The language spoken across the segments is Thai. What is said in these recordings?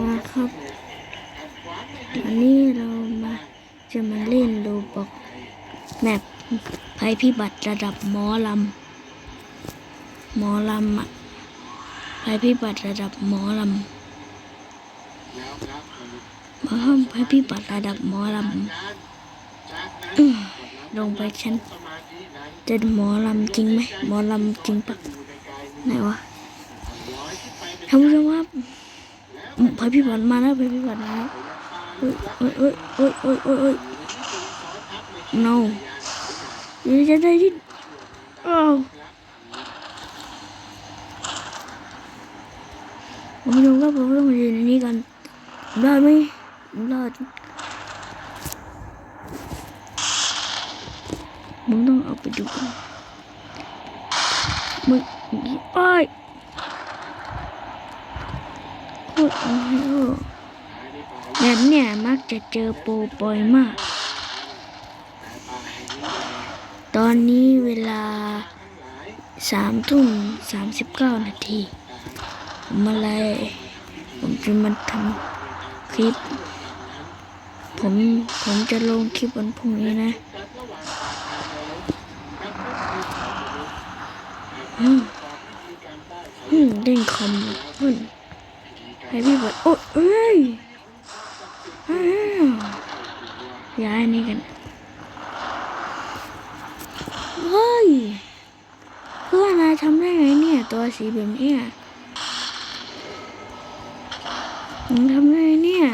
มาครับ วันนี้เรามาจะมาเล่นโรบอกแมปภัยพิบัติระดับหมอลำหมอลำอะภัยพิบัติระดับหมอลำมาห้องภัยพิบัติระดับหมอลำลงไปชั้นจะหมอลำจริงไหมหมอลำจริงปะไหนวะท่านผู้ชมครับ ภัยพิบัติมาแล้วภัยพิบัติมาแล้วเอ้ยเอ้ยเอ้ยเอ้ยเอ้ยเอ้ยเอ้ย no ยังจะได้ที่อ้าวผมไม่รู้ว่าผมต้องมาอยู่ในนี้กันผมรอดไหมผมรอดผมต้องเอาไปดูกันมึงอ้ย โคตรเอาให้เอแบบเนี้ยมักจะเจอโปรบ่อยมาก ตอนนี้เวลาสามทุ่มสามสิบเก้านาที ผมอะไร ผมจะมาทำคลิป ผม ผมจะลงคลิปวันพรุ่งนี้นะอืมอืมเด้งคอมขึ้นให้ พี่บดโอ้เอ้ยย้ายนี่กันเฮ้ยเพื่อนนายทำได้ไงเนี่ย ตัวสีแบบนี้มึงทำได้ไงเนี่ย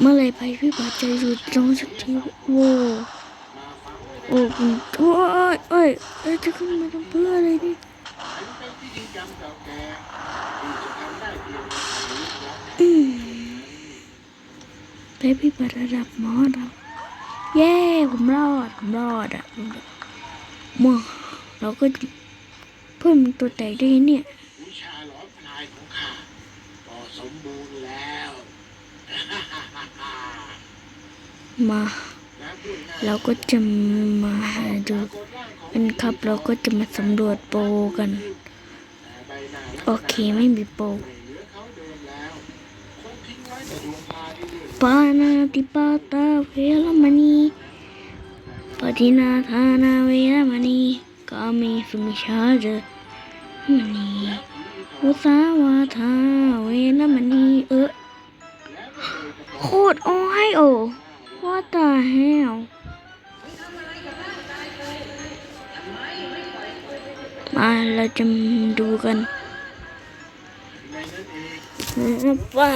เมื่อไรไปพี่บาดใจหยุดตรงสักทีโว้โอ้โหโอ้ยเอ้ยเอ้ยจะขึ้นมาทำเพื่ออะไรนี่ อืมไปพี่บาดระดับหมอเราเย้ผมรอด ผมรอดอะมั่วเราก็เพิ่มตัวแตกได้เนี่ย วิชาหลอมพลายของข้าก็สมบูรณ์แล้ว มาและพูดง่ายเราก็จะมาดูกันครับ เราก็จะมาสำรวจโปรกัน โอเคไม่มีโปรปานาติปาตาเวรมณีปฏินาทานาเวรมณีกามิสุมิชาจมณีอุสาวาทาเวรมณีเออโคตรอ้อยโอ What the hell มาเราจะดูกันว่า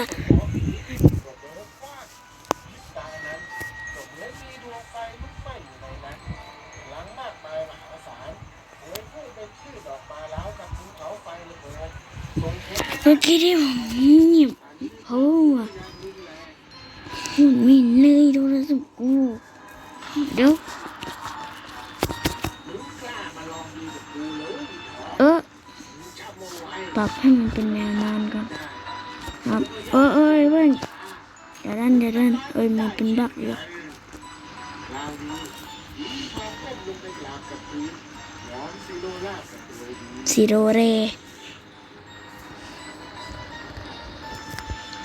เมื่อกี้ที่ผมหยิบ ปรับให้มันเป็นแนวนอนก่อนครับเออเอ้ยเว้ยอย่าดันอย่าดันเอ้ยมันเป็นบักอยู่ซิโรเร่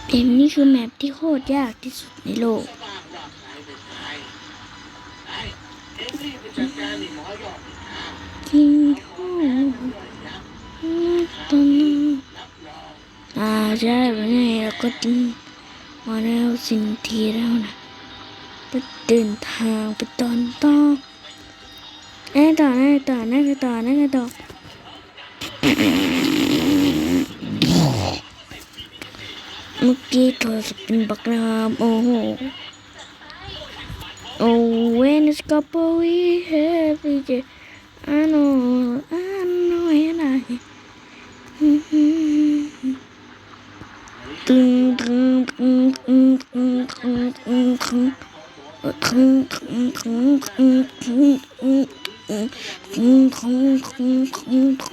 เกมนี้คือแมปที่โคตรยากที่สุดในโลกจริงโค อ่าใช่วันนี้เราก็มาแล้วสินทีแล้วนะไปเดินทางไปตอนต่อแน่ต่อแน่ต่อแน่ต่อแน่ต่อเมื่อกี้โทรศัพท์เป็นบักนะครับโอ้โหโอ้ when it's couple we have it I know I โ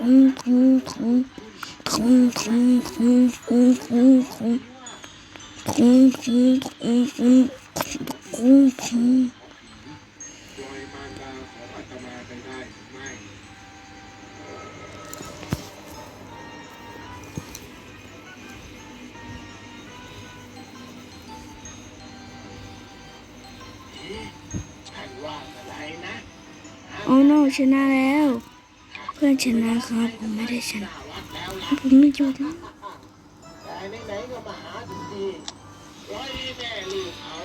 อ้โนชนะแล้ว พื่อนชนะครับผมไม่ได้ชนะผมไม่อยู่แล้วแต่ไหนๆก็มาหาถึงทีร้อยแม่ลูกเขา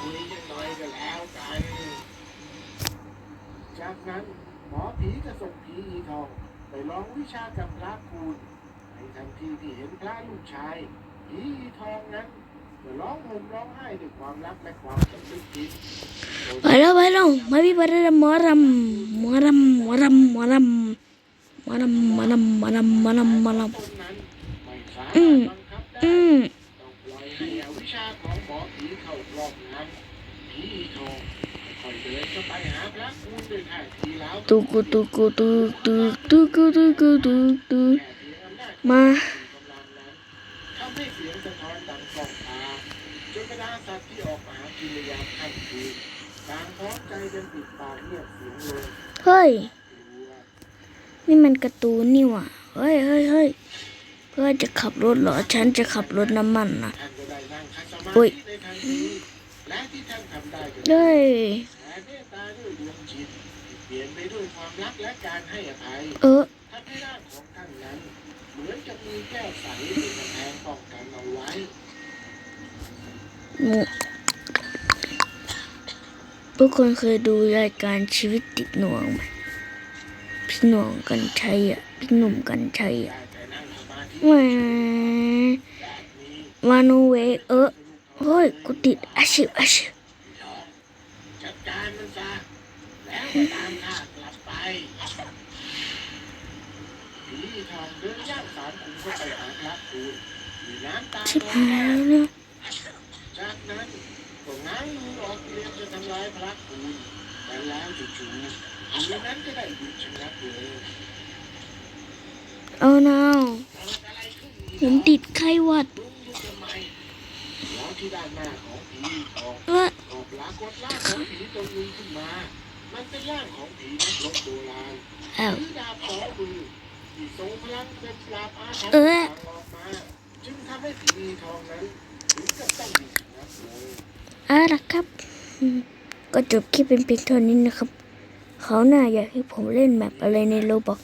คุยกันหน่อยก็แล้วกันจากนั้นหมอผีก็ส่งผีอีทองไปลองวิชากับพระคูณในทันทีที่เห็นพระลูกชายผีอีทองนั้น ก็ร้องห่มร้องไห้ด้วยความรักและความสำนึกผิดไปแล้วไปแล้วมาพี่ปรดหมอรำหมอรำหมอรำหมอรำหมอรำหมอรำหมอรำหมอรำหมอรตนนั้นไม่สามารถอืมบังคับำได้อืมต้องปล่อยให้อวิชชาของหมอผีเข้ารอบงำผีอีทองค่อยเดินเข้าไปหาพระคูณด้วยท่าทีแล้วตุกุตุกุตุตุตุกุตุกุตุตุแค่เพียงอำนาจมา กำลังนั้นทำให้เสียงสะท้อนดังก้องตา จนบรรดาสัตว์ที่ออกมาหากินในยามค่ำคืนต่างพร้อมใจกันปิดปากเงียบเสียงลงเฮ้ยกลัวนี่มันการ์ตูนนี่หว่ะเฮ้ยเฮ้ยเฮ้ยเพื่อนจะขับรถเหรอ ฉันจะขับรถน้ำมันนะท่านก็ได้นั่งคัดสมาอุ๊ยธิในทันทีและที่ท่านทำได้ก็คือ เฮ้ย แผ่เมตตาด้วยดวงจิตที่เปลี่ยนไปด้วยความรักและการให้อภัยเออ ทำให้ร่างของท่านนั้น เหมือนจะมีแก้วใสเป็นกำแพงป้องกันเอาไว้ห มูทุกคนเคยดูรายการชีวิตติดหน่วงไหมพี่หน่วงกันชัยอะ พี่หนุ่มกันชัยอะได้แต่นั่งสมาธิแหมแบบนี้วาโนเวเออเฮ้ยกูติดอาชีพอาชีพทองจัดการมันซะแล้วก็ตามข้ากลับไปผีทองเดินย่างสามขุมเข้าไปหาพระคูณมีน้ำตาชิบหายแล้ว นะจากนั้นก็ง้างมือออกเรียมจะทำร้ายพระคูณแต่แล้วจู่ๆมือนั้นก็ได้หยุดชะงักเลยเอานาวเกิดอะไรขึ้นผมติดไข้หวัดที่ด้านหน้าของผีทองว่าก็ปรากฏร่าของผีตนหนึงขึ้นมา มันเป็นร่างของผีนักรบโบราณอ้าวถือดาบสองมือที่ทรงพลังเป็นปราบอาถรรพ์ออกมา จึงทำให้ผีทองนั้นถึงกับต้อง เอาละครับ ก็จบคลิปเป็นเพียงเท่านี้นะครับ เขาหน้าอยากให้ผมเล่นแมปอะไรในโลบอก